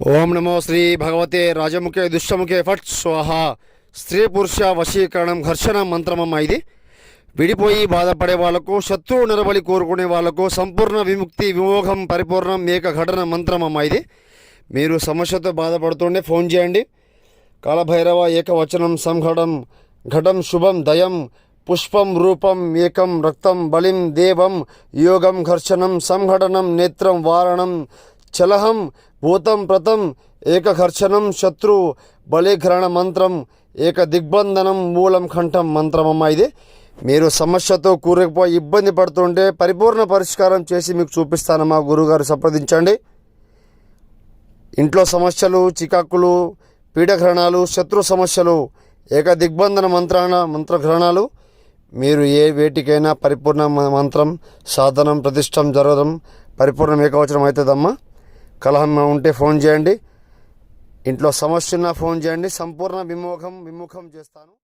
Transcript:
ఓం నమో శ్రీ భగవతే రాజముఖే దుష్టముఖే ఫట్ స్వాహ. స్త్రీ పురుష వశీకరణం ఘర్షణ మంత్రమమ్మ ఇది. విడిపోయి బాధపడే వాళ్ళకు శత్రువు నిలబడి కోరుకునే వాళ్ళకు సంపూర్ణ విముక్తి విమోహం పరిపూర్ణం ఏక ఘటన మంత్రమమ్మ ఇది. మీరు సమస్యతో బాధపడుతుండే ఫోన్ చేయండి. కాలభైరవ ఏకవచనం సంఘటం ఘటం శుభం దయం పుష్పం రూపం ఏకం రక్తం బలిం దేవం యోగం ఘర్షణం సంఘటనం నేత్రం వారణం చలహం భూతం ప్రతం ఏకఘర్షణం శత్రు బలిఘ్రణ మంత్రం ఏక దిగ్బంధనం మూలం కంఠం మంత్రం అమ్మా ఇది. మీరు సమస్యతో కూరకపోయి ఇబ్బంది పడుతుంటే పరిపూర్ణ పరిష్కారం చేసి మీకు చూపిస్తానమ్మా గురుగారు సంప్రదించండి. ఇంట్లో సమస్యలు చికాకులు పీడగ్రహణాలు శత్రు సమస్యలు ఏక దిగ్బంధన మంత్రాన మంత్రగ్రహణాలు మీరు ఏ వేటికైనా పరిపూర్ణ మంత్రం సాధనం ప్రతిష్టం జరగడం పరిపూర్ణం ఏకవచనం అవుతుందమ్మా. కలహం ఉంటే ఫోన్ చేయండి. ఇంట్లో సమస్య ఉన్నా ఫోన్ చేయండి. సంపూర్ణ విముఖం విముఖం చేస్తాను.